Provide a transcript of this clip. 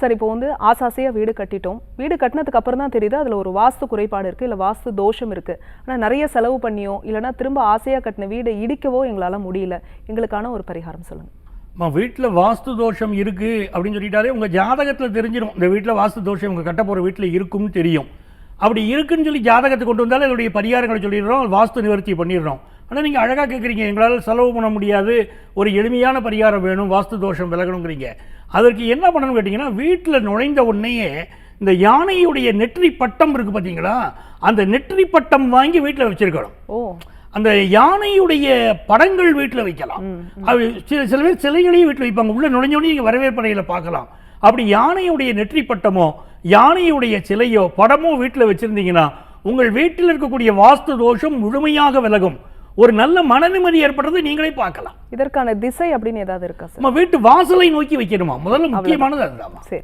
Sir இப்போ வந்து ஆசாசையாக வீடு கட்டிட்டோம். வீடு கட்டினதுக்கு அப்புறம் தான் தெரியுது அதில் ஒரு வாஸ்து குறைபாடு இருக்குது இல்லை வாஸ்து தோஷம் இருக்குது ஆனால் நிறைய செலவு பண்ணியோ இல்லைன்னா திரும்ப ஆசையாக கட்டின வீடை இடிக்கவோ எங்களால் முடியல. எங்களுக்கான ஒரு பரிகாரம் சொல்லுங்கள் அம்மா வீட்டில் வாஸ்து தோஷம் இருக்குது அப்படின்னு சொல்லிட்டாலே உங்கள் ஜாதகத்தில் தெரிஞ்சிடும் இந்த வீட்டில் வாஸ்து தோஷம் உங்கள் கட்ட போகிற வீட்டில் இருக்கும்னு தெரியும். அப்படி இருக்குன்னு சொல்லி ஜாதகத்தை கொண்டு வந்தாலும் அதனுடைய பரிகாரங்களை சொல்லிடுறோம் வாஸ்து நிவர்த்தி பண்ணிடுறோம். ஆனால் நீங்கள் அழகாக கேட்குறீங்க எங்களால் செலவு பண்ண முடியாது. ஒரு எளிமையான பரிகாரம் வேணும். வாஸ்து தோஷம் விலகணுங்கிறீங்க. அதற்கு என்ன பண்ணணும்னு கேட்டிங்கன்னா வீட்டில் நுழைந்த உடனேயே இந்த யானையுடைய நெற்றி பட்டம் இருக்குது பார்த்தீங்களா அந்த நெற்றி பட்டம் வாங்கி வீட்டில் வச்சிருக்கணும். ஓ. அந்த யானையுடைய படங்கள் வீட்டில் வைக்கலாம். அது சில சில பேர் சிலைகளையும் வீட்டில் வைப்பாங்க. உள்ள நுழைஞ்சோடனே நீங்கள் வரவேற்பறையில் பார்க்கலாம். அப்படி யானையுடைய நெற்றி பட்டமோ யானையுடைய சிலையோ படமோ வீட்டில் வச்சிருந்தீங்கன்னா உங்கள் வீட்டில் இருக்கக்கூடிய வாஸ்து தோஷம் முழுமையாக விலகும். ஒரு நல்ல மன நிம்மதி ஏற்படுறது நீங்களே பார்க்கலாம். இதற்கான திசை அப்படின்னு ஏதாவது இருக்கா சார் நம்ம வீட்டு வாசலை நோக்கி வைக்கணுமா? முதல்ல முக்கியமானது அதுதான் சரி.